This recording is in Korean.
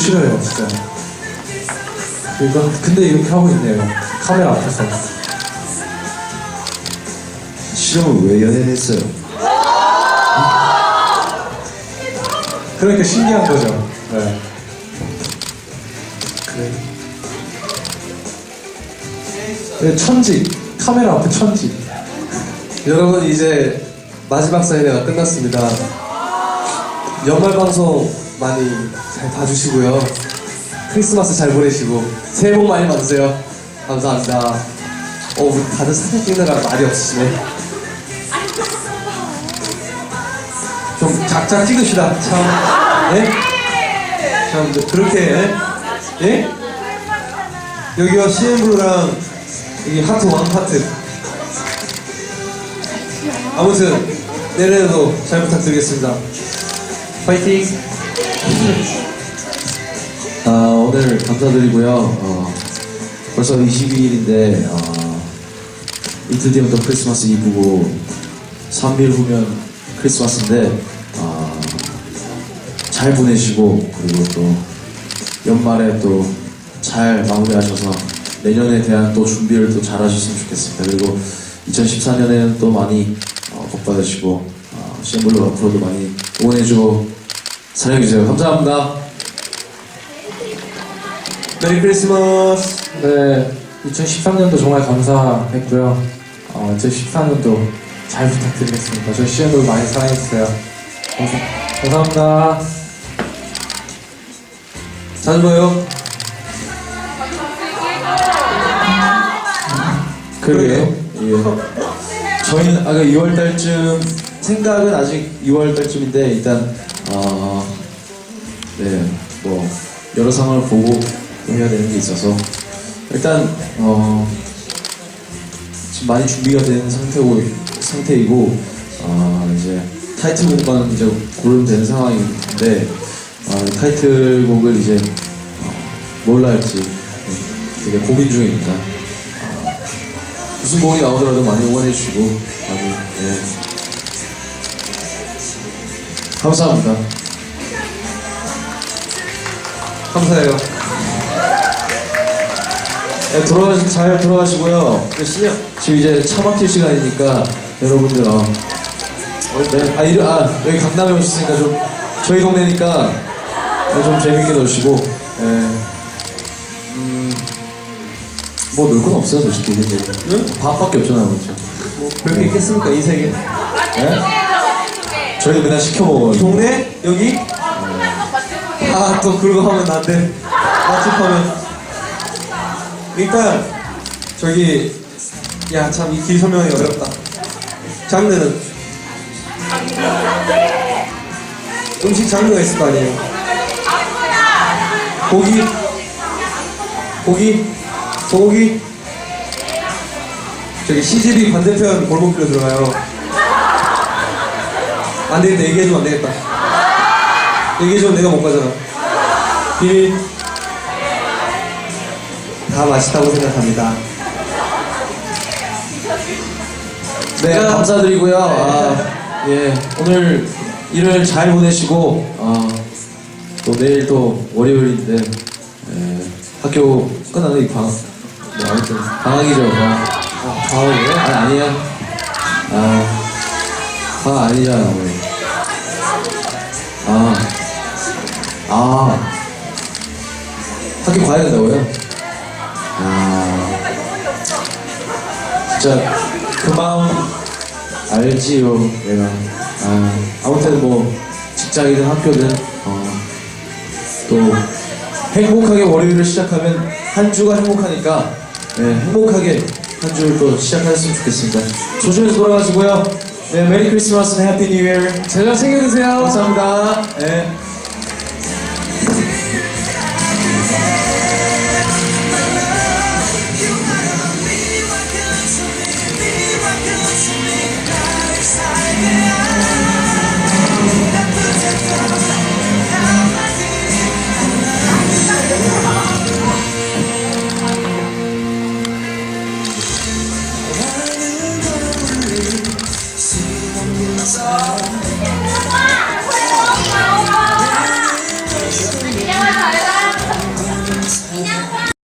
싫어요, 진짜. 이건 근데 이렇게 하고 있네요. 카메라 앞에서. 실험을 왜 연애했어요? 그러니까 신기한 거죠. 네. 그래. 네, 천지. 카메라 앞에 천지. 여러분 이제 마지막 사인회가 끝났습니다. 연말 방송 많이 잘 봐주시고요. 크리스마스 잘 보내시고 새해 복 많이 받으세요. 감사합니다. 어, 우리 다들 사진 찍느라 말이 없으시네. 좀 작작 찍읍시다. 참, 예? 참 그렇게 예? 예? 여기가 CN블루랑 여기 하트 왕 하트. 아무튼 내년에도 잘 부탁드리겠습니다. 파이팅! 아, 오늘 감사드리고요. 어, 벌써 22일인데, 어, 이틀 뒤면 또 크리스마스 이브고, 3일 후면 크리스마스인데, 어, 잘 보내시고, 그리고 또 연말에 또 잘 마무리하셔서 내년에 대한 또 준비를 또 잘 하셨으면 좋겠습니다. 그리고 2014년에는 또 많이 어, 복 받으시고, 어, CM블루 앞으로도 많이 응원해주고, 사랑해주세요. 감사합니다. 메리 크리스마스! 네, 2013년도 정말 감사했고요. 어, 2014년도 잘 부탁드리겠습니다. 저희 CN도 많이 사랑해주세요. 감사, 감사합니다. 자주 봐요. 그러게요. 예. 저희는 아까 6월 달쯤 생각은 아직 6월 달쯤인데 일단 어, 네, 뭐 여러 상황을 보고 또 해야 되는 게 있어서 일단 어, 지금 많이 준비가 된 상태고 상태이고 어, 이제 타이틀곡만 이제 고르면 되는 상황인데 어, 타이틀곡을 이제 어, 뭘로 할지 되게 고민 중입니다. 무슨 곡이 나오더라도 많이 응원해 주시고 많이 예. 감사합니다. 감사해요. 네, 돌아가 잘 돌아가시고요. 그 신영 지금 이제 차 막힐 시간이니까 여러분들 어, 어, 네, 아, 이리, 아 여기 강남에 오셨으니까 좀 저희 동네니까 네, 좀 재밌게 노시고 예. 음, 뭐놀 건 없어요 솔직히 응? 밥밖에 없잖아요 그렇죠. 뭐 별게 있겠습니까, 인생에? 네? 저희는 맨날 시켜 먹어요. 동네? 여기? 아, 또 그러고 하면 안 돼. 맛집 하면. 일단, 저기, 야, 참, 이 길 설명하기 어렵다. 장르는? 음식 장르가 있을 거 아니에요. 고기? 고기? 소고기? 저기 CGV 반대편 골목길로 들어가요. 안 되겠다, 얘기해주면 안 되겠다. 얘기해주면 내가 못 가잖아. 비밀. 다 맛있다고 생각합니다. 네, 감사드리고요. 아, 예, 오늘 일요일 잘 보내시고, 아, 또 내일 또 월요일인데, 예, 학교 끝나는 이 방, 네, 아무튼 방학이죠. 방학. 아, 방학이에요? 아니, 아니야. 아, 방학 아니잖아, 우리. 아, 아, 학교 가야 된다고요? 아, 진짜 그 마음 알지요, 내가. 아, 아무튼 뭐 직장이든 학교든 어, 또 행복하게 월요일을 시작하면 한 주가 행복하니까 네, 행복하게 한 주를 또 시작하셨으면 좋겠습니다. 조심해서 돌아가시고요. 네, 메리 크리스마스, 해피 뉴 이어. 제가 챙겨주세요. 감사합니다. 네.